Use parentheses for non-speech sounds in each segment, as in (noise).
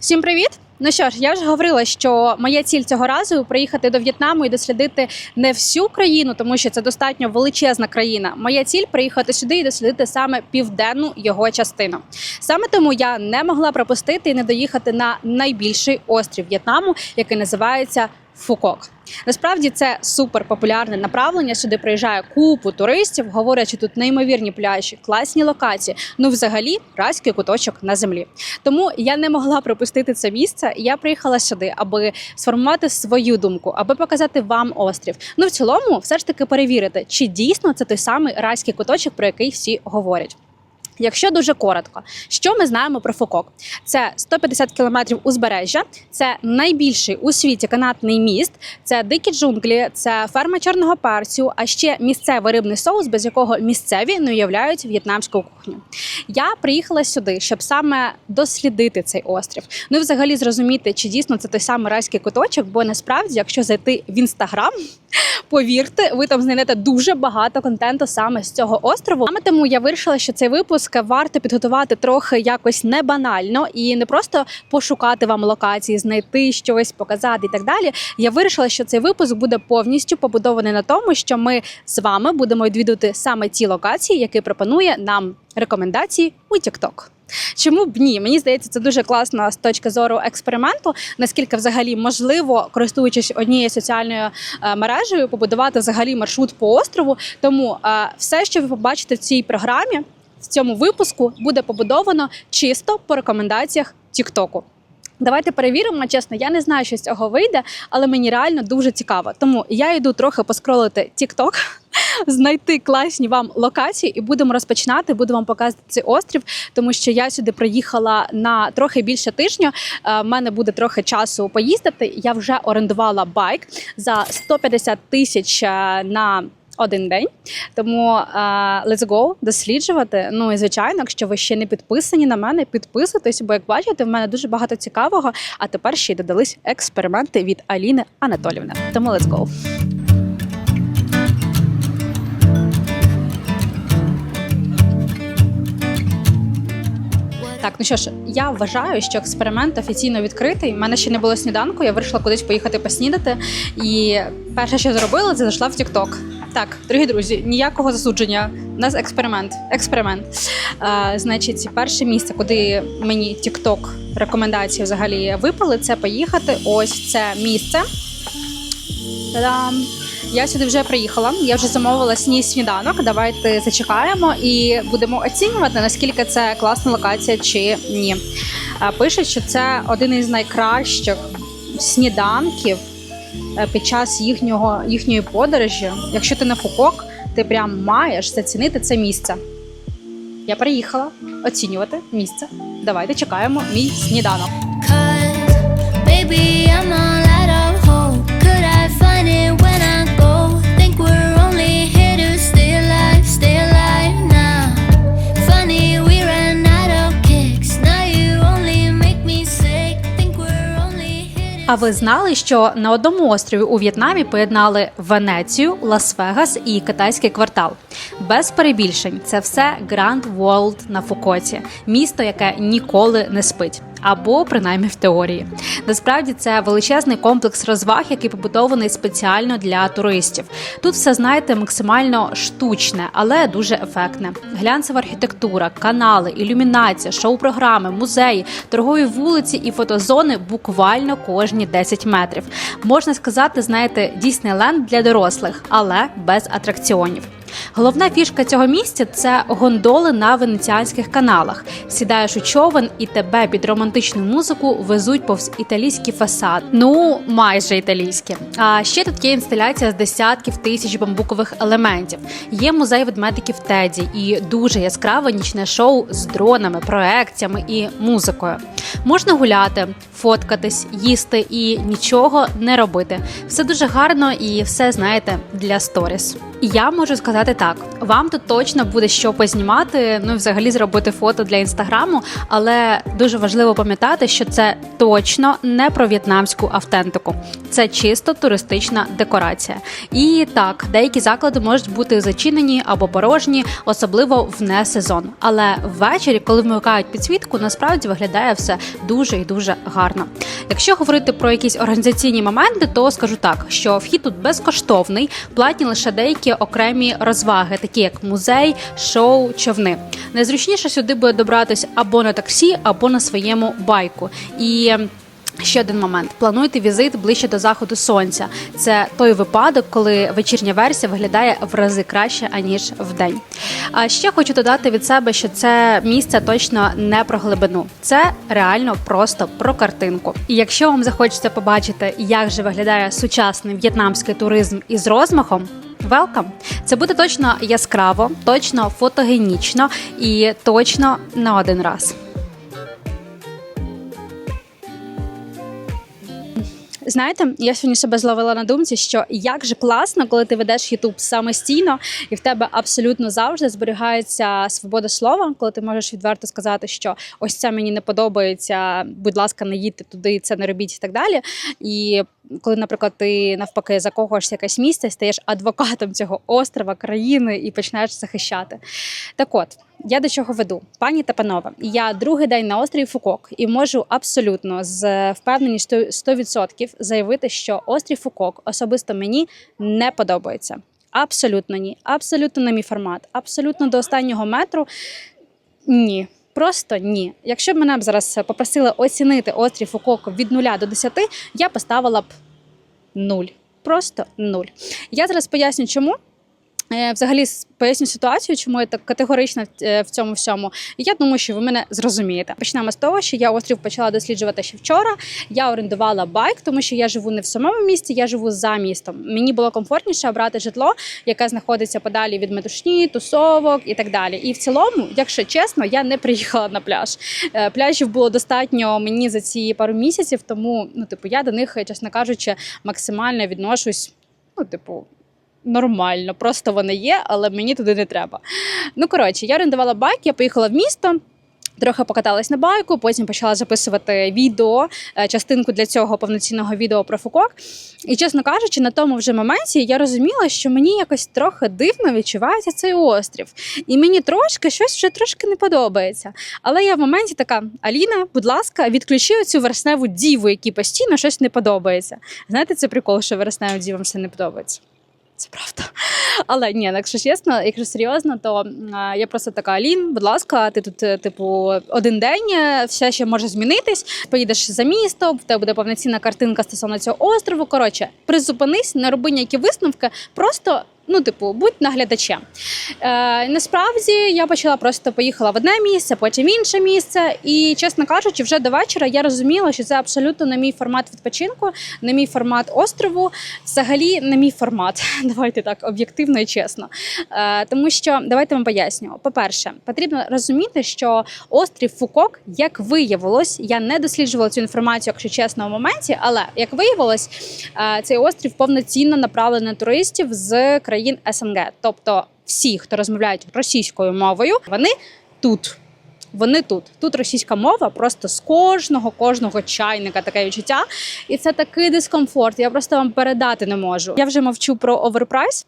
Всім привіт! Ну що ж, я вже говорила, що моя ціль цього разу приїхати до В'єтнаму і дослідити не всю країну, тому що це достатньо величезна країна. Моя ціль приїхати сюди і дослідити саме південну його частину. Саме тому я не могла пропустити і не доїхати на найбільший острів В'єтнаму, який називається Фукок. Насправді це супер популярне направлення. Сюди приїжджає купу туристів, говорять, що тут неймовірні пляжі, класні локації. Ну, взагалі, райський куточок на землі. Тому я не могла пропустити це місце. Я приїхала сюди, аби сформувати свою думку, аби показати вам острів. Ну в цілому, все ж таки перевірити, чи дійсно це той самий райський куточок, про який всі говорять. Якщо дуже коротко, що ми знаємо про Фукок? Це 150 кілометрів узбережжя, це найбільший у світі канатний міст, це дикі джунглі, це ферма чорного перцю, а ще місцевий рибний соус, без якого місцеві не уявляють в'єтнамську кухню. Я приїхала сюди, щоб саме дослідити цей острів. Ну і взагалі зрозуміти, чи дійсно це той самий райський куточок, бо насправді, якщо зайти в інстаграм, повірте, ви там знайдете дуже багато контенту саме з цього острову. Саме тому я вирішила, що цей випуск варто підготувати трохи якось не банально і не просто пошукати вам локації, знайти щось, показати і так далі. Я вирішила, що цей випуск буде повністю побудований на тому, що ми з вами будемо відвідувати саме ті локації, які пропонує нам рекомендації у TikTok. Чому б ні? Мені здається, це дуже класно з точки зору експерименту. Наскільки взагалі можливо, користуючись однією соціальною е, мережею, побудувати взагалі маршрут по острову. Тому е, все, що ви побачите в цій програмі, в цьому випуску, буде побудовано чисто по рекомендаціях Тіктоку. Давайте перевіримо. Чесно, я не знаю, що з цього вийде, але мені реально дуже цікаво. Тому я йду трохи поскролити TikTok, знайти класні вам локації, і будемо розпочинати. Буду вам показувати цей острів, тому що я сюди приїхала на трохи більше тижня. У мене буде трохи часу поїздити. Я вже орендувала байк за 150 тисяч е, на. Один день, тому е, let's go досліджувати. Ну і звичайно, якщо ви ще не підписані на мене, підписуйтесь, бо як бачите, в мене дуже багато цікавого. А тепер ще й додались експерименти від Аліни Анатолівни. Тому let's go. Так, ну що ж, я вважаю, що експеримент офіційно відкритий. У мене ще не було сніданку. Я вирішила кудись поїхати поснідати. І перше, що зробила, це зайшла в TikTok. Так, дорогі друзі, ніякого засудження. У нас експеримент. Експеримент. А, значить, перше місце, куди мені TikTok рекомендації взагалі випали, це поїхати. Ось це місце. Та-дам! Я сюди вже приїхала. Я вже замовила сній сніданок. Давайте зачекаємо і будемо оцінювати, наскільки це класна локація чи ні. А, Пишуть, що це один із найкращих сніданків е, під час їхнього їхньої подорожі. Якщо ти на фукок, ти прям маєш зацінити це місце. Я приїхала оцінювати місце. Давайте чекаємо мій сніданок. Cause, baby, I'm all out of hope. Could I find it when I А ви знали, що на одному острові у В'єтнамі поєднали Венецію, Лас-Вегас і китайський квартал? Без перебільшень, це все Grand World на Фукоті, місто, яке ніколи не спить. Або принаймні в теорії. Насправді це величезний комплекс розваг, який побудований спеціально для туристів. Тут все знаєте максимально штучне, але дуже ефектне. Глянцева архітектура, канали, ілюмінація, шоу-програми, музеї, торгові вулиці і фотозони буквально кожні 10 метрів. Можна сказати, знаєте, Діснейленд для дорослих, але без атракціонів. Головна фішка цього місця це гондоли на венеціанських каналах. Сідаєш у човен і тебе під романтичну музику везуть повз італійський фасад. Ну майже італійські. А ще тут є інсталяція з десятків тисяч бамбукових елементів. Є музей ведмедиків Теді і дуже яскраве нічне шоу з дронами, проекціями і музикою. Можна гуляти, фоткатись, їсти і нічого не робити. Все дуже гарно і все знаєте для сторіс. Я можу сказати так: вам тут точно буде що познімати, ну і взагалі зробити фото для інстаграму, але дуже важливо пам'ятати, що це точно не про в'єтнамську автентику, це чисто туристична декорація. І так, деякі заклади можуть бути зачинені або порожні, особливо в не сезон. Але ввечері, коли вмикають підсвітку, насправді виглядає все це дуже і дуже гарно. Якщо говорити про якісь організаційні моменти, то скажу так, що вхід тут безкоштовний, платні лише деякі окремі розваги, такі як музей, шоу, човни. Найзручніше сюди буде добратися або на таксі, або на своєму байку. І Ще один момент: плануйте візит ближче до заходу сонця. Це той випадок, коли вечірня версія виглядає в рази краще аніж в день. А ще хочу додати від себе, що це місце точно не про глибину, це реально просто про картинку. І якщо вам захочеться побачити, як же виглядає сучасний в'єтнамський туризм із розмахом. Велкам! Це буде точно яскраво, точно фотогенічно і точно на один раз. Знаєте, я сьогодні себе зловила на думці, що як же класно, коли ти ведеш Ютуб самостійно, і в тебе абсолютно завжди зберігається свобода слова, коли ти можеш відверто сказати, що ось це мені не подобається, будь ласка, не їдьте туди, це не робіть і так далі. І коли, наприклад, ти навпаки закохуєшся якесь місце, стаєш адвокатом цього острова, країни і починаєш захищати. Так от. Я до чого веду, пані та панове. Я другий день на острові Фукок і можу абсолютно з впевненістю 100% заявити, що острів Фукок особисто мені не подобається. Абсолютно ні. Абсолютно не мій формат. Абсолютно до останнього метру ні. Просто ні. Якщо б мене б зараз попросили оцінити острів Фукок від 0 до 10, я поставила б 0. Просто 0. Я зараз поясню, чому. Е, Взагалі поясню ситуацію, чому я так категорична е, в цьому всьому. Я думаю, що ви мене зрозумієте. Почнемо з того, що я острів почала досліджувати ще вчора. Я орендувала байк, тому що я живу не в самому місті, я живу за містом. Мені було комфортніше обрати житло, яке знаходиться подалі від метушні, тусовок і так далі. І в цілому, якщо чесно, я не приїхала на пляж. Е, Пляжів було достатньо мені за ці пару місяців, тому ну, типу, я до них, чесно кажучи, максимально відношусь. Ну, типу, нормально, просто вони є, але мені туди не треба. Ну коротше, я орендувала байк, я поїхала в місто. Трохи покаталась на байку, потім почала записувати відео, е, частинку для цього повноцінного відео про Фукок. І, чесно кажучи, на тому вже моменті я розуміла, що мені якось трохи дивно відчувається цей острів. І мені трошки щось вже трошки не подобається. Але я в моменті така: Аліна, будь ласка, відключи цю вересневу діву, якій постійно щось не подобається. Знаєте, це прикол, що вересневим дівам все не подобається. Це правда. Але ні, якщо чесно, якщо серйозно, то я просто така Алін, будь ласка, ти тут, е, типу, один день, е, все ще може змінитись. Поїдеш за місто, в тебе буде повноцінна картинка стосовно цього острову. Коротше, призупинись, не роби ніякі висновки, просто. Ну, типу, будь наглядачем. Е, насправді я почала просто поїхала в одне місце, потім в інше місце. І, чесно кажучи, вже до вечора я розуміла, що це абсолютно не мій формат відпочинку, не мій формат острову, взагалі не мій формат. (laughs) Давайте так об'єктивно і чесно. Е, тому що давайте вам поясню. По-перше, потрібно розуміти, що острів Фукок, як виявилось, я не досліджувала цю інформацію, якщо чесно, в моменті, але як виявилось, е, цей острів повноцінно направлений на туристів з країн СНГ, тобто всі, хто розмовляють російською мовою, вони тут. Вони тут. Тут російська мова просто з кожного, кожного чайника таке відчуття. І це такий дискомфорт. Я просто вам передати не можу. Я вже мовчу про оверпрайс.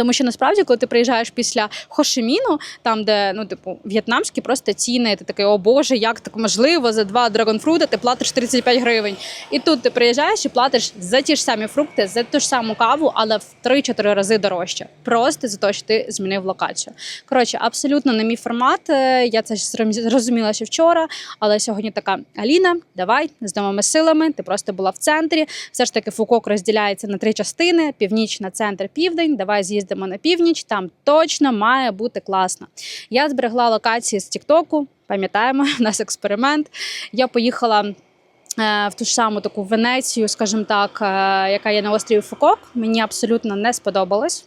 Тому що насправді, коли ти приїжджаєш після Хошиміну, там де ну типу в'єтнамські просто ціни, ти такий, о Боже, як так можливо за два драгонфрути ти платиш 35 гривень. І тут ти приїжджаєш і платиш за ті ж самі фрукти, за ту ж саму каву, але в 3-4 рази дорожче. Просто за те, що ти змінив локацію. Коротше, абсолютно не мій формат. Е, Я це зрозум- зрозуміла ще вчора. Але сьогодні така Аліна, давай з новими силами. Ти просто була в центрі. Все ж таки Фукок розділяється на три частини: північна, центр, південь. Давай з'їздимо на північ. Там точно має бути класно. Я зберегла локації з Тіктоку. Пам'ятаємо, (laughs) у нас експеримент. Я поїхала. е, В ту ж саму таку Венецію, скажімо так, е, яка є на острові Фукок, мені абсолютно не сподобалось.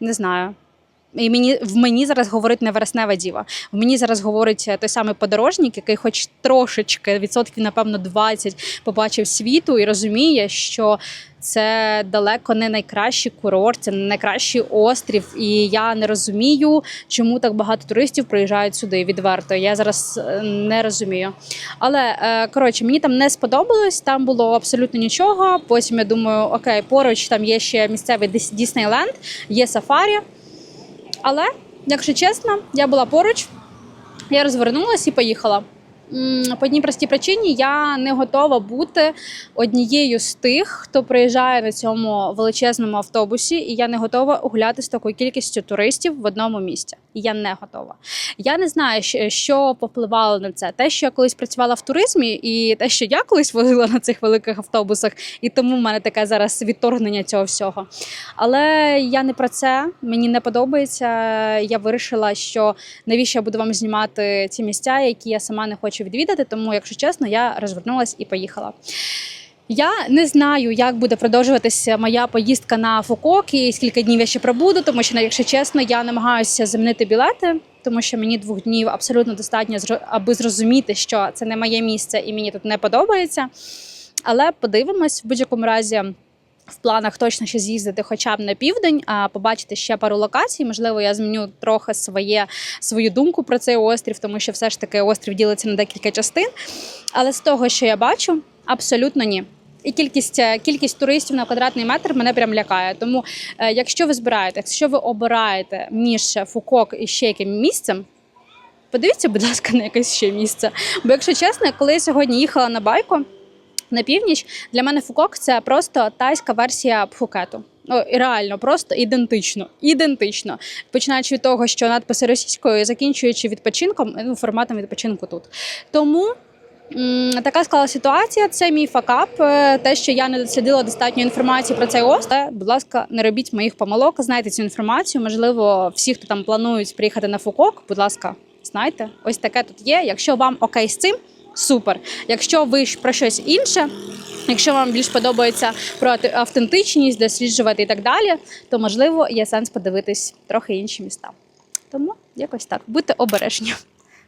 Не знаю. І мені в мені зараз говорить не вереснева діва. В мені зараз говорить е, той самий подорожник, який, хоч трошечки, відсотків, напевно, 20 побачив світу і розуміє, що це далеко не найкращий курорт, це не найкращий острів. І я не розумію, чому так багато туристів приїжджають сюди відверто. Я зараз е, не розумію. Але е, коротше, мені там не сподобалось, там було абсолютно нічого. Потім я думаю, окей, поруч там є ще місцевий Діснейленд, є сафарі. Але, якщо чесно, я була поруч, я розвернулася і поїхала. По одній простій причині я не готова бути однією з тих, хто приїжджає на цьому величезному автобусі, і я не готова гуляти з такою кількістю туристів в одному місці. Я не готова. Я не знаю, що повпливало на це. Те, що я колись працювала в туризмі, і те, що я колись возила на цих великих автобусах, і тому в мене таке зараз відторгнення цього всього. Але я не про це. Мені не подобається. Я вирішила, що навіщо я буду вам знімати ці місця, які я сама не хочу відвідати. Тому, якщо чесно, я розвернулась і поїхала. Я не знаю, як буде продовжуватися моя поїздка на Фукок і скільки днів я ще пробуду, тому що, якщо чесно, я намагаюся замінити білети, тому що мені двох днів абсолютно достатньо, аби зрозуміти, що це не моє місце і мені тут не подобається. Але подивимось в будь-якому разі. В планах точно ще з'їздити хоча б на південь, а побачити ще пару локацій. Можливо, я зміню трохи своє, свою думку про цей острів, тому що все ж таки острів ділиться на декілька частин. Але з того, що я бачу, абсолютно ні. І кількість, е, кількість туристів на квадратний метр мене прям лякає. Тому, е, якщо ви збираєте, якщо ви обираєте між Фукок і ще яким місцем, подивіться, будь ласка, на якесь ще місце. Бо, якщо чесно, коли я сьогодні їхала на байку на північ, для мене Фукок це просто тайська версія Пхукету. Ну, реально, просто ідентично. Ідентично. Починаючи від того, що надписи російською, закінчуючи відпочинком, ну, форматом відпочинку тут. Тому така склала ситуація. Це мій факап. Е, Те, що я не дослідила достатньо інформації про цей острів. Будь ласка, не робіть моїх помилок. Знайте цю інформацію. Можливо, всі, хто там планують приїхати на Фукок, будь ласка, знайте, ось таке тут є. Якщо вам окей з цим, супер. Якщо ви про щось інше. Якщо вам більш подобається про автентичність, досліджувати і так далі, то можливо є сенс подивитись трохи інші міста. Тому якось так, будьте обережні.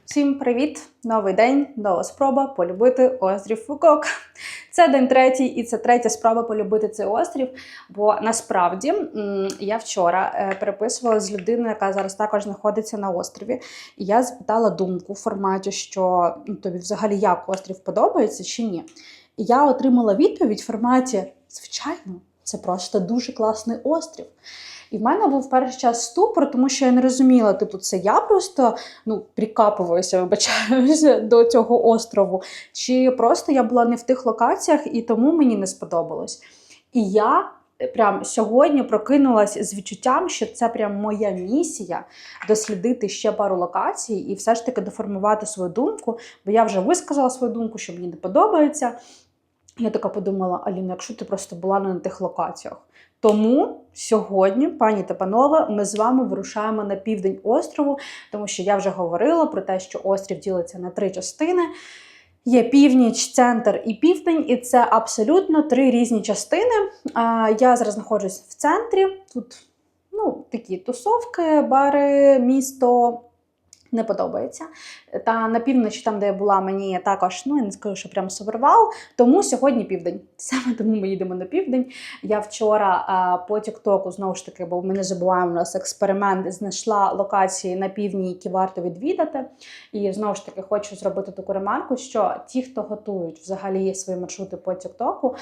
Всім привіт! Новий день, нова спроба полюбити острів Фукок. Це день третій, і це третя спроба полюбити цей острів. Бо насправді я вчора е, переписувала з людиною, яка зараз також знаходиться на острові. І я запитала думку в форматі, що ну, тобі взагалі як острів подобається чи ні. І я отримала відповідь в форматі: звичайно, це просто дуже класний острів. І в мене був перший час ступор, тому що я не розуміла, типу, це я просто ну, прикапуюся, вибачаюся (laughs) до цього острову, чи просто я була не в тих локаціях і тому мені не сподобалось. І я прям сьогодні прокинулась з відчуттям, що це прям моя місія дослідити ще пару локацій і все ж таки доформувати свою думку, бо я вже висказала свою думку, що мені не подобається. Я така подумала: Аліна, якщо ти просто була не на тих локаціях. Тому сьогодні, пані та панове, ми з вами вирушаємо на південь острову, тому що я вже говорила про те, що острів ділиться на три частини. Є північ, центр і південь, і це абсолютно три різні частини. Я зараз знаходжусь в центрі. Тут ну, такі тусовки, бари, місто. Не подобається. Та на півночі, там, де я була, мені також, ну я не скажу, що прям супервал. Тому сьогодні південь. (laughs) Саме тому ми їдемо на південь. Я вчора а, по Тіктоку знову ж таки, бо ми не забуваємо, у нас експеримент знайшла локації на півдні, які варто відвідати. І знову ж таки хочу зробити таку ремарку, що ті, хто готують взагалі свої маршрути по Тіктоку,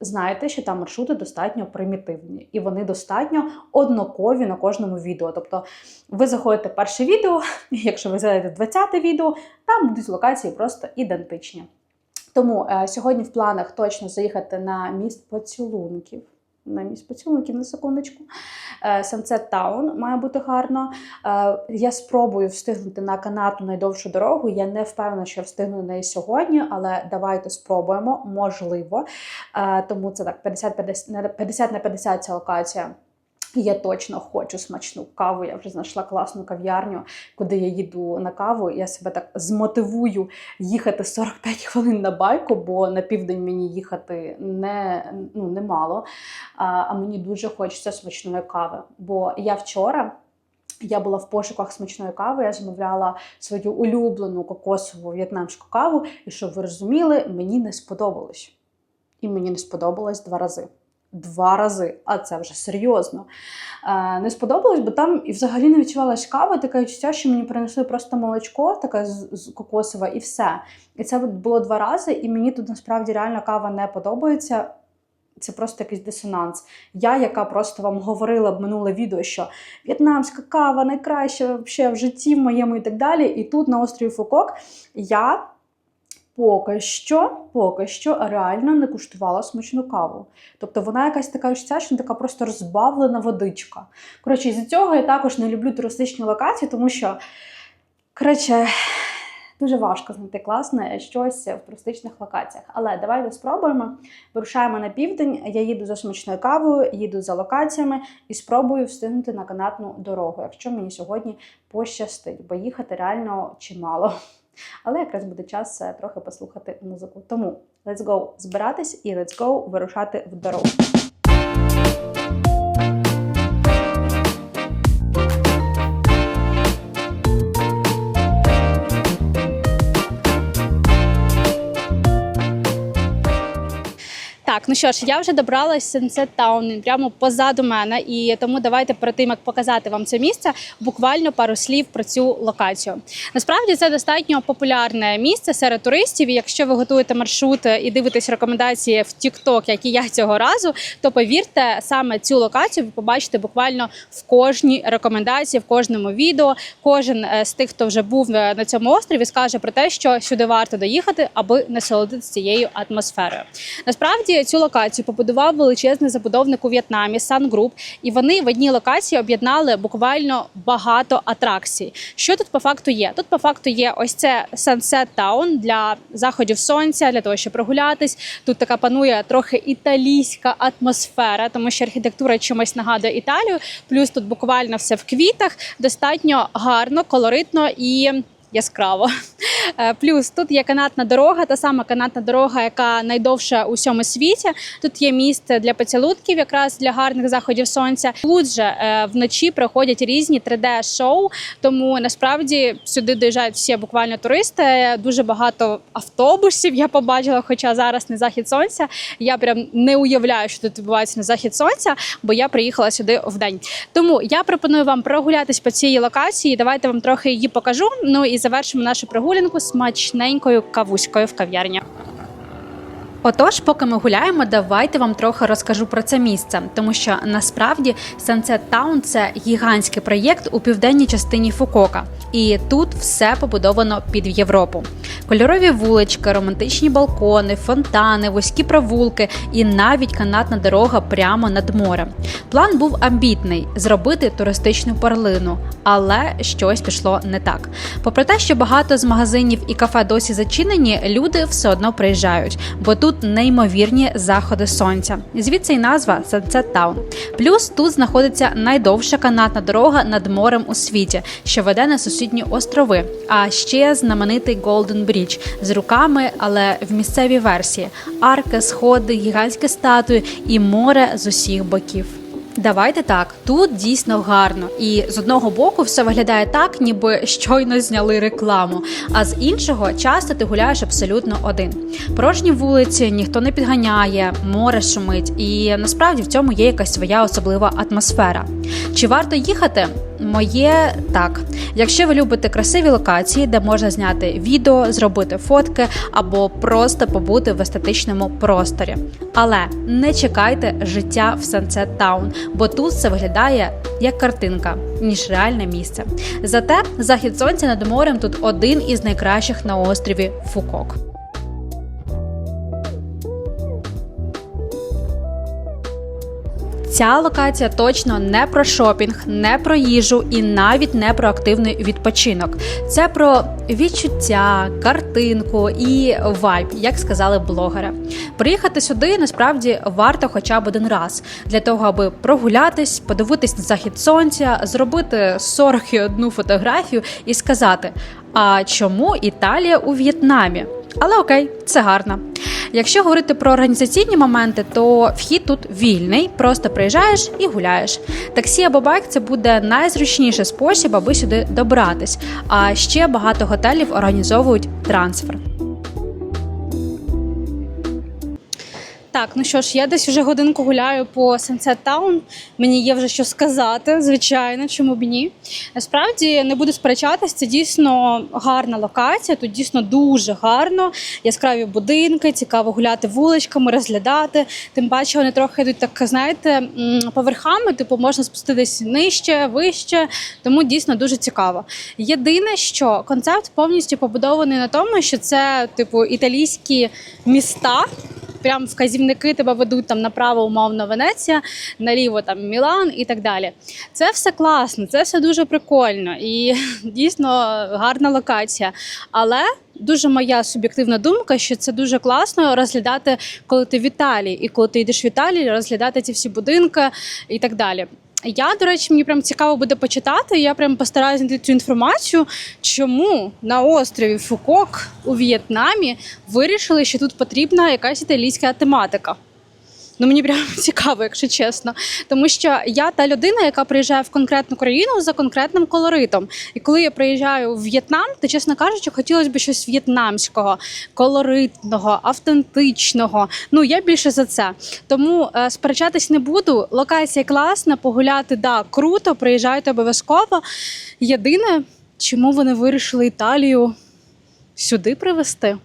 знаєте, що там маршрути достатньо примітивні і вони достатньо однакові на кожному відео. Тобто ви заходите перше відео, (laughs) якщо ви зайдете 20-те відео, там будуть локації просто ідентичні. Тому е, сьогодні в планах точно заїхати на міст поцілунків. На мій поцілунків на секундочку. Е, Sunset Town має бути гарно. Е, Я спробую встигнути на канату найдовшу дорогу. Я не впевнена, що я встигну на неї сьогодні, але давайте спробуємо. Можливо. Е, Тому це так 50-50 на 50 на 50 ця локація. Я точно хочу смачну каву. Я вже знайшла класну кав'ярню, куди я їду на каву. Я себе так змотивую їхати 45 хвилин на байку, бо на південь мені їхати не, ну, немало. А, а мені дуже хочеться смачної кави. Бо я вчора. Я була в пошуках смачної кави, я замовляла свою улюблену кокосову в'єтнамську каву, і щоб ви розуміли, мені не сподобалось. І мені не сподобалось два рази. Два рази, а це вже серйозно. Е, не сподобалось, бо там і взагалі не відчувалась кава, таке відчуття, що мені принесли просто молочко, таке з, кокосове, і все. І це було два рази, і мені тут насправді реально кава не подобається. Це просто якийсь дисонанс. Я, яка просто вам говорила в минуле відео, що в'єтнамська кава найкраща в житті в моєму і так далі. І тут на острові Фукок я поки що, поки що реально не куштувала смачну каву. Тобто вона якась така ця, що така просто розбавлена водичка. Коротше, з цього я також не люблю туристичні локації, тому що, коротше, дуже важко знайти класне щось в туристичних локаціях. Але давайте спробуємо. Вирушаємо на південь. Я їду за смачною кавою, їду за локаціями і спробую встигнути на канатну дорогу, якщо мені сьогодні пощастить, бо їхати реально чимало. Але якраз буде час е, трохи послухати музику. Тому let's go збиратись і let's go вирушати в дорогу. Так, ну що ж, я вже добралась Sunset Town, прямо позаду мене, і тому давайте перед тим, як показати вам це місце, буквально пару слів про цю локацію. Насправді це достатньо популярне місце серед туристів. І якщо ви готуєте маршрут і дивитесь рекомендації в TikTok, як і я цього разу, то повірте, саме цю локацію ви побачите буквально в кожній рекомендації, в кожному відео. Кожен е, з тих, хто вже був е, на цьому острові, скаже про те, що сюди варто доїхати, аби насолодитися цією атмосферою. Насправді цю локацію побудував величезний забудовник у В'єтнамі Group, і вони в одній локації об'єднали буквально багато атракцій. Що тут по факту є? Тут по факту є ось це Sunset Town для заходів сонця, для того, щоб прогулятись. Тут така панує трохи італійська атмосфера, тому що архітектура чимось нагадує Італію. Плюс тут буквально все в квітах, достатньо гарно, колоритно і. Яскраво. Е, Плюс тут є канатна дорога, та сама канатна дорога, яка найдовша у всьому світі. Тут є місце для поцілунків, якраз для гарних заходів сонця. Тут же е, вночі проходять різні 3D-шоу, тому насправді сюди доїжджають всі буквально туристи. Дуже багато автобусів я побачила, хоча зараз не захід сонця. Я прям не уявляю, що тут відбувається на захід сонця, бо я приїхала сюди в день. Тому я пропоную вам прогулятись по цій локації. Давайте вам трохи її покажу. Ну і завершимо нашу прогулянку смачненькою кавуською в кав'ярні. Отож, поки ми гуляємо, давайте вам трохи розкажу про це місце, тому що насправді Sunset Town – це гігантський проєкт у південній частині Фукока, і тут все побудовано під Європу. Кольорові вулички, романтичні балкони, фонтани, вузькі провулки і навіть канатна дорога прямо над морем. План був амбітний зробити туристичну перлину, але щось пішло не так. Попри те, що багато з магазинів і кафе досі зачинені, люди все одно приїжджають, бо тут неймовірні заходи сонця. Звідси й назва Sunset Town. Плюс тут знаходиться найдовша канатна дорога над морем у світі, що веде на сусідні острови. А ще знаменитий Golden Bridge з руками, але в місцевій версії: арки, сходи, гігантські статуї і море з усіх боків. Давайте так, тут дійсно гарно, і з одного боку все виглядає так, ніби щойно зняли рекламу. А з іншого часто ти гуляєш абсолютно один. Порожні вулиці ніхто не підганяє, море шумить, і насправді в цьому є якась своя особлива атмосфера. Чи варто їхати? Моє так. Якщо ви любите красиві локації, де можна зняти відео, зробити фотки або просто побути в естетичному просторі. Але не чекайте життя в Sunset Town, бо тут це виглядає як картинка, ніж реальне місце. Зате захід сонця над морем тут один із найкращих на острові Фукок. Ця локація точно не про шопінг, не про їжу і навіть не про активний відпочинок. Це про відчуття, картинку і вайб, як сказали блогери. Приїхати сюди насправді варто хоча б один раз для того, аби прогулятись, подивитись на захід сонця, зробити 41 фотографію і сказати: а чому Італія у В'єтнамі? Але окей, це гарно. Якщо говорити про організаційні моменти, то вхід тут вільний, просто приїжджаєш і гуляєш. Таксі або байк це буде найзручніший спосіб, аби сюди добратись. А ще багато готелів організовують трансфер. Так, ну що ж, я десь вже годинку гуляю по Sunset Town. Мені є вже що сказати, звичайно, чому б ні. Насправді не буду сперечатись, це дійсно гарна локація. Тут дійсно дуже гарно. Яскраві будинки, цікаво гуляти вуличками, розглядати. Тим паче вони трохи йдуть так, знаєте, поверхами, типу можна спуститись нижче, вище. Тому дійсно дуже цікаво. Єдине, що концепт повністю побудований на тому, що це типу італійські міста. Прям вказівники тебе ведуть там направо, умовно Венеція, наліво там Мілан і так далі. Це все класно, це все дуже прикольно і (laughs) дійсно гарна локація. Але дуже моя суб'єктивна думка, що це дуже класно розглядати, коли ти в Італії, і коли ти йдеш в Італії, розглядати ці всі будинки і так далі. Я, до речі, мені прям цікаво буде почитати. Я прям постараюся знайти цю інформацію, чому на острові Фукок у В'єтнамі вирішили, що тут потрібна якась італійська тематика. Ну мені прям (laughs) цікаво, якщо чесно. Тому що я та людина, яка приїжджає в конкретну країну за конкретним колоритом. І коли я приїжджаю в В'єтнам, то чесно кажучи, хотілося б щось в'єтнамського, колоритного, автентичного. Ну я більше за це. Тому е, сперечатись не буду. Локація класна, погуляти да, круто, приїжджайте обов'язково. Єдине, чому вони вирішили Італію сюди привезти.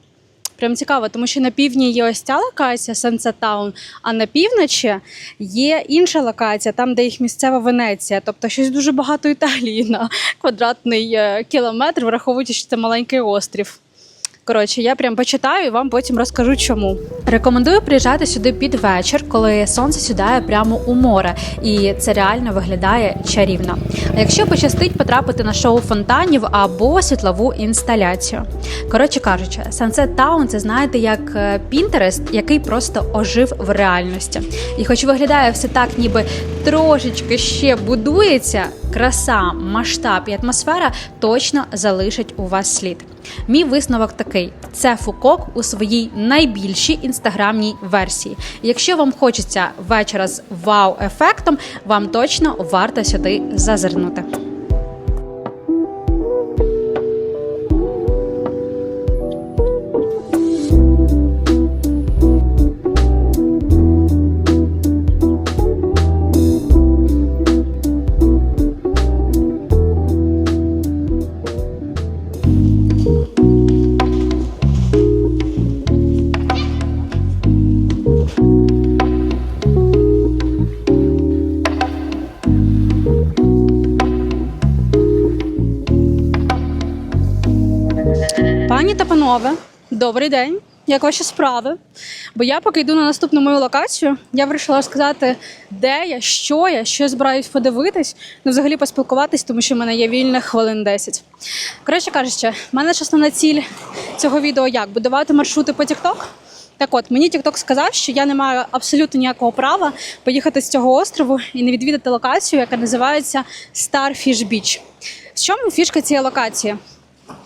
Прям цікаво, тому що на півдні є ось ця локація Town, а на півночі є інша локація, там, де їх місцева Венеція. Тобто щось дуже багато Італії на квадратний е, кілометр, враховуючи, що це маленький острів. Коротше, я прям почитаю і вам потім розкажу, чому. Рекомендую приїжджати сюди під вечір, коли сонце сідає прямо у море, і це реально виглядає чарівно. А якщо пощастить потрапити на шоу фонтанів або світлову інсталяцію. Коротше кажучи, Sunset Town – це знаєте як Pinterest, який просто ожив в реальності. І хоч виглядає все так, ніби трошечки ще будується, краса, масштаб і атмосфера точно залишать у вас слід. Мій висновок такий: це Фукок у своїй найбільшій інстаграмній версії. Якщо вам хочеться вечора з вау-ефектом, вам точно варто сюди зазирнути. Добрий день. Як ваші справи? Бо я поки йду на наступну мою локацію, я вирішила розказати, де я, що я, що я збираюсь подивитись, ну взагалі поспілкуватись, тому що в мене є вільних хвилин 10. Коротше кажучи, в мене ж основна ціль цього відео як будувати маршрути по TikTok. Так от, мені TikTok сказав, що я не маю абсолютно ніякого права поїхати з цього острову і не відвідати локацію, яка називається Starfish Beach. В чому фішка цієї локації?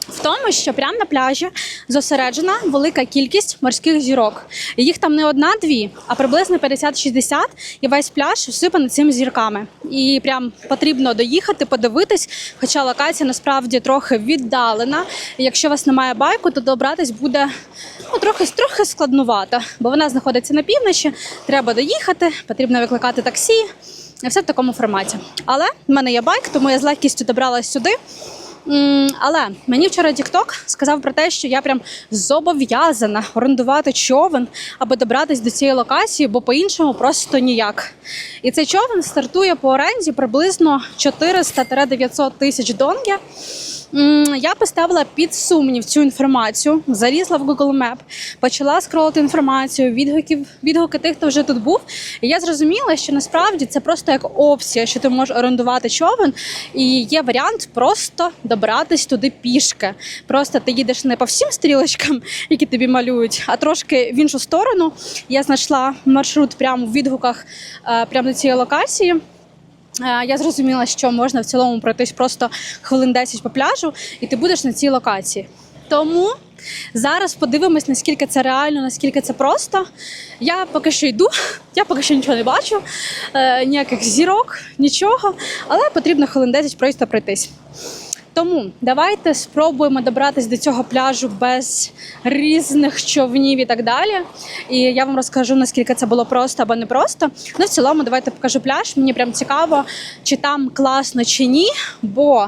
В тому, що прямо на пляжі зосереджена велика кількість морських зірок. Їх там не одна-дві, а приблизно 50-60, і весь пляж всипаний цими зірками. І прям потрібно доїхати, подивитись. Хоча локація насправді трохи віддалена. Якщо у вас немає байку, то добратись буде ну, трохи, трохи складнувато, бо вона знаходиться на півночі. Треба доїхати, потрібно викликати таксі. Все в такому форматі. Але в мене є байк, тому я з легкістю добралась сюди. Але мені вчора TikTok сказав про те, що я прям зобов'язана орендувати човен, аби добратись до цієї локації, бо по-іншому просто ніяк. І цей човен стартує по оренді приблизно 400-900 тисяч донгів. Я поставила під сумнів цю інформацію, залізла в Google Map, почала скролити інформацію, відгуків, відгуки тих, хто вже тут був. І я зрозуміла, що насправді це просто як опція, що ти можеш орендувати човен, і є варіант просто добратись туди пішки. Просто ти їдеш не по всім стрілочкам, які тобі малюють, а трошки в іншу сторону. Я знайшла маршрут прямо в відгуках е, прямо до цієї локації. Е, Я зрозуміла, що можна в цілому пройтись просто хвилин 10 по пляжу, і ти будеш на цій локації. Тому зараз подивимось, наскільки це реально, наскільки це просто. Я поки що йду, (laughs) я поки що нічого не бачу, е, ніяких зірок, нічого, але потрібно хвилин 10 просто пройтись. Тому давайте спробуємо добратись до цього пляжу без різних човнів і так далі. І я вам розкажу, наскільки це було просто або не просто. Ну, в цілому, давайте покажу пляж. Мені прям цікаво, чи там класно чи ні. Бо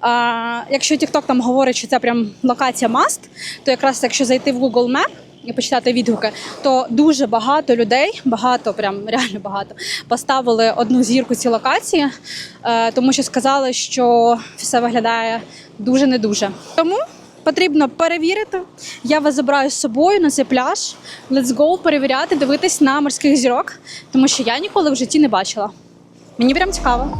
а, якщо TikTok там говорить, що це прям локація must, то якраз якщо зайти в Google Map, і почитати відгуки, то дуже багато людей, багато, прям реально багато, поставили одну зірку цій локації, е, тому що сказали, що все виглядає дуже не дуже. Тому потрібно перевірити. Я вас забираю з собою на цей пляж. Let's go перевіряти, дивитись на морських зірок, тому що я ніколи в житті не бачила. Мені прям цікаво.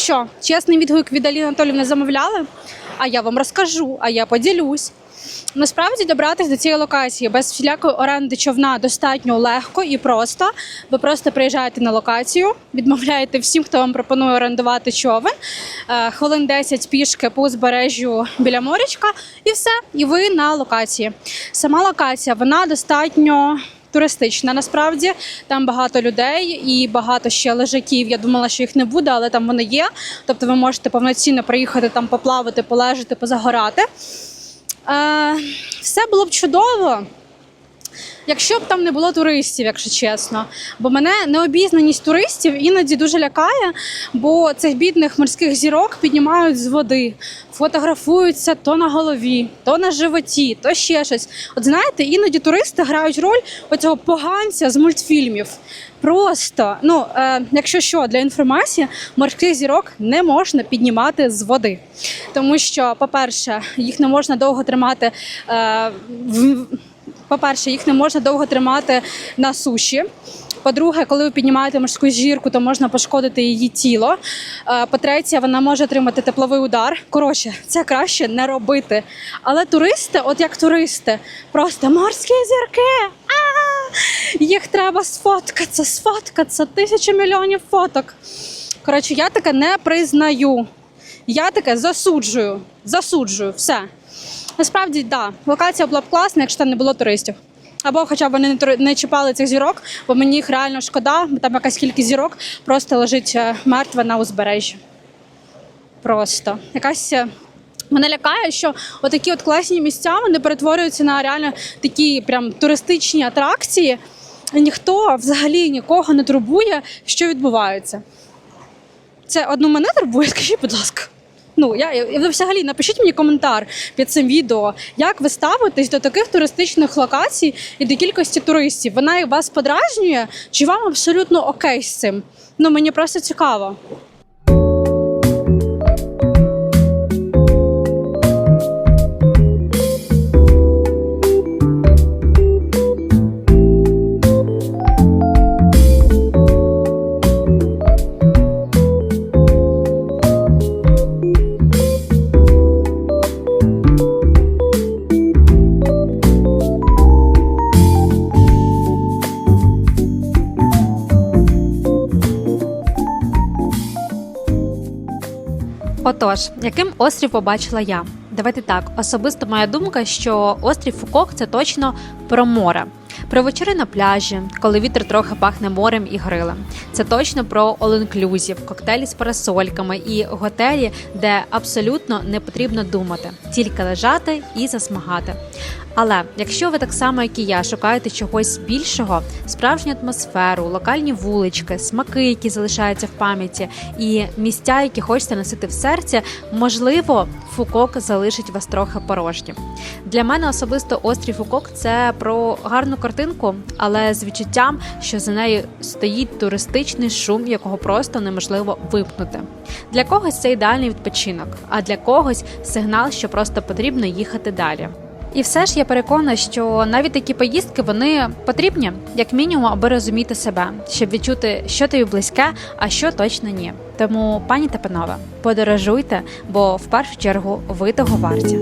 Що, чесний відгук від Аліни Анатолівни замовляли, а я вам розкажу, а я поділюсь. Насправді добратись до цієї локації без всілякої оренди човна достатньо легко і просто. Ви просто приїжджаєте на локацію, відмовляєте всім, хто вам пропонує орендувати човен, е, хвилин 10 пішки по узбережжю біля морячка, і все, і ви на локації. Сама локація вона достатньо туристична. Насправді там багато людей і багато ще лежаків. Я думала, що їх не буде, але там вони є. Тобто ви можете повноцінно приїхати там поплавати, полежати, позагорати. Е, все було б чудово. Якщо б там не було туристів, якщо чесно. Бо мене необізнаність туристів іноді дуже лякає, бо цих бідних морських зірок піднімають з води, фотографуються то на голові, то на животі, то ще щось. От знаєте, іноді туристи грають роль оцього поганця з мультфільмів. Просто, ну, е, якщо що, для інформації, морських зірок не можна піднімати з води. Тому що, по-перше, їх не можна довго тримати е, в. По-перше, їх не можна довго тримати на суші. По-друге, коли ви піднімаєте морську зірку, то можна пошкодити її тіло. Е, По-третє, вона може отримати тепловий удар. Коротше, це краще не робити. Але туристи, от як туристи, просто морські зірки. А! Їх треба сфоткатися, сфоткатися, тисяча мільйонів фоток. Коротше, я таке не признаю. Я таке засуджую. Засуджую, все. Насправді, да, локація була б класна, якщо там не було туристів. Або хоча б вони не не чіпали цих зірок, бо мені їх реально шкода, бо там якась кількість зірок просто лежить е, мертва на узбережжі. Просто якась. е, Мене лякає, що отакі от класні місця вони перетворюються на реально такі прям туристичні атракції. Ніхто взагалі нікого не турбує, що відбувається. Це одну мене турбує, скажіть, будь ласка. Ну, я, і взагалі напишіть мені коментар під цим відео, як ви ставитесь до таких туристичних локацій і до кількості туристів. Вона вас подражнює, чи вам абсолютно окей з цим? Ну мені просто цікаво. Острів побачила я? Давайте так. Особисто моя думка, що острів Фукок це точно про море. Про вечори на пляжі, коли вітер трохи пахне морем і грилем. Це точно про all-inclusive, коктейлі з парасольками і готелі, де абсолютно не потрібно думати, тільки лежати і засмагати. Але якщо ви так само, як і я, шукаєте чогось більшого, справжню атмосферу, локальні вулички, смаки, які залишаються в пам'яті, і місця, які хочете носити в серці, можливо, Фукок залишить вас трохи порожнім. Для мене особисто острів Фукок це про гарну картинку, але з відчуттям, що за нею стоїть туристичний шум, якого просто неможливо вимкнути. Для когось це ідеальний відпочинок, а для когось сигнал, що просто потрібно їхати далі. І все ж я переконана, що навіть такі поїздки вони потрібні, як мінімум, аби розуміти себе, щоб відчути, що тобі близьке, а що точно ні. Тому, пані та панове, подорожуйте, бо в першу чергу ви того варті.